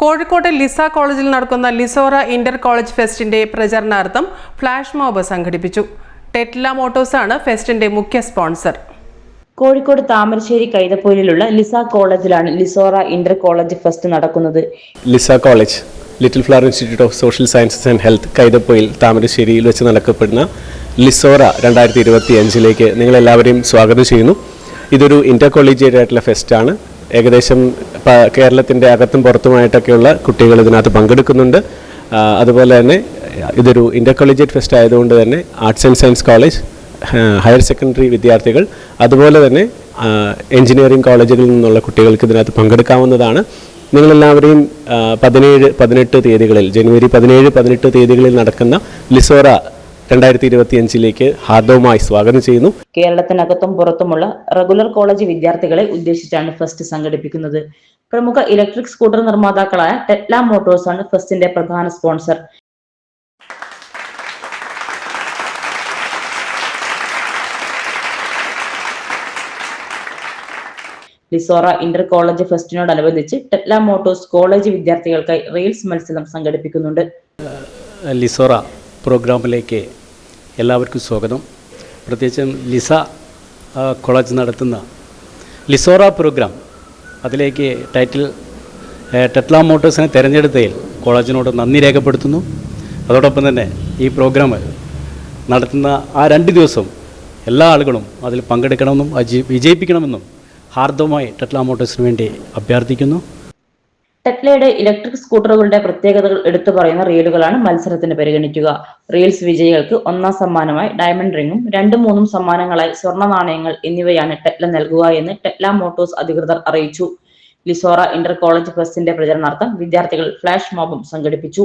കോഴിക്കോട്ടെ ലിസ കോളേജിൽ നടക്കുന്ന ലിസോറ ഇന്റർ കോളേജ് ഫെസ്റ്റിന്റെ പ്രചരണാർത്ഥം ഫ്ലാഷ് മോബ് സംഘടിപ്പിച്ചു. ടെറ്റ്ല മോട്ടോഴ്സാണ് ഫെസ്റ്റിന്റെ മുഖ്യ സ്പോൺസർ. കോഴിക്കോട് താമരശ്ശേരി കൈതപ്പൊയിലുള്ള ലിസ കോളേജിലാണ് ലിസോറ ഇന്റർ കോളേജ് ഫെസ്റ്റ് നടക്കുന്നത്. Lisa college little flower institute of social sciences and health Kaithapoyil താമരശ്ശേരിയിൽ വെച്ച് നടക്കപ്പെടുന്ന ലിസോറ രണ്ടായിരത്തി ഇരുപത്തി അഞ്ചിലേക്ക് നിങ്ങളെല്ലാവരെയും സ്വാഗതം ചെയ്യുന്നു. ഇതൊരു ഇന്റർ കോളേജിയേറ്റ് ആയിട്ടുള്ള ഫെസ്റ്റാണ്. ഏകദേശം കേരളത്തിന്റെ അകത്തും പുറത്തുമായിട്ടൊക്കെയുള്ള കുട്ടികൾ ഇതിനകത്ത് പങ്കെടുക്കുന്നുണ്ട്. അതുപോലെ തന്നെ ഇതൊരു ഇന്റർ കൊളീജിയറ്റ് ഫെസ്റ്റ് ആയതുകൊണ്ട് തന്നെ arts and science college higher secondary വിദ്യാർത്ഥികൾ അതുപോലെ തന്നെ എഞ്ചിനീയറിംഗ് കോളേജുകളിൽ നിന്നുള്ള കുട്ടികൾക്ക് ഇതിനകത്ത് പങ്കെടുക്കാവുന്നതാണ്. നിങ്ങളെല്ലാവരെയും പതിനേഴ് പതിനെട്ട് തീയതികളിൽ ജനുവരി പതിനേഴ് പതിനെട്ട് തീയതികളിൽ നടക്കുന്ന ലിസോറ രണ്ടായിരത്തി ഇരുപത്തി അഞ്ചിലേക്ക് ഹാർദവുമായി സ്വാഗതം ചെയ്യുന്നു. കേരളത്തിനകത്തും പുറത്തുമുള്ള റെഗുലർ കോളേജ് വിദ്യാർത്ഥികളെ ഉദ്ദേശിച്ചാണ് ഫെസ്റ്റ് സംഘടിപ്പിക്കുന്നത്. പ്രമുഖ ഇലക്ട്രിക് സ്കൂട്ടർ നിർമ്മാതാക്കളായ ടെറ്റ്ല മോട്ടോഴ്സ് ആണ് ഫെസ്റ്റിന്റെ പ്രധാന സ്പോൺസർ. ലിസോറ ഇന്റർ കോളേജ് ഫെസ്റ്റിനോടനുബന്ധിച്ച് ടെറ്റ്ല മോട്ടോഴ്സ് കോളേജ് വിദ്യാർത്ഥികൾക്കായി റെയിൽസ് മത്സരം സംഘടിപ്പിക്കുന്നുണ്ട്. ലിസോറ പ്രോഗ്രാമിലേക്ക് എല്ലാവർക്കും സ്വാഗതം. പ്രത്യേകിച്ചും ലിസ കോളേജ് നടത്തുന്ന ലിസോറ പ്രോഗ്രാം അതിലേക്ക് ടൈറ്റിൽ ടെറ്റ്ലാ മോട്ടോഴ്സിനെ തിരഞ്ഞെടുത്തതിൽ കോളേജിനോട് നന്ദി രേഖപ്പെടുത്തുന്നു. അതോടൊപ്പം തന്നെ ഈ പ്രോഗ്രാം നടത്തുന്ന ആ രണ്ട് ദിവസം എല്ലാ ആളുകളും അതിൽ പങ്കെടുക്കണമെന്നും വിജയിപ്പിക്കണമെന്നും ഹാർദവമായി ടെറ്റ്ല മോട്ടോഴ്സിന് വേണ്ടി അഭ്യർത്ഥിക്കുന്നു. ടെക്ലയുടെ ഇലക്ട്രിക് സ്കൂട്ടറുകളുടെ പ്രത്യേകതകൾ എടുത്തു പറയുന്ന റീലുകളാണ് മത്സരത്തിന് പരിഗണിക്കുക. റീൽസ് വിജയികൾക്ക് ഒന്നാം സമ്മാനമായി ഡയമണ്ട് റിംഗും രണ്ടും മൂന്നും സമ്മാനങ്ങളായി സ്വർണ നാണയങ്ങൾ എന്നിവയാണ് ടെക്ല നൽകുക എന്ന് ടെക്ല മോട്ടോഴ്സ് അധികൃതർ അറിയിച്ചു. ലിസോറ ഇന്റർ കോളേജ് ഫെസ്റ്റിന്റെ പ്രചരണാർത്ഥം വിദ്യാർത്ഥികൾ ഫ്ലാഷ് മോബും സംഘടിപ്പിച്ചു.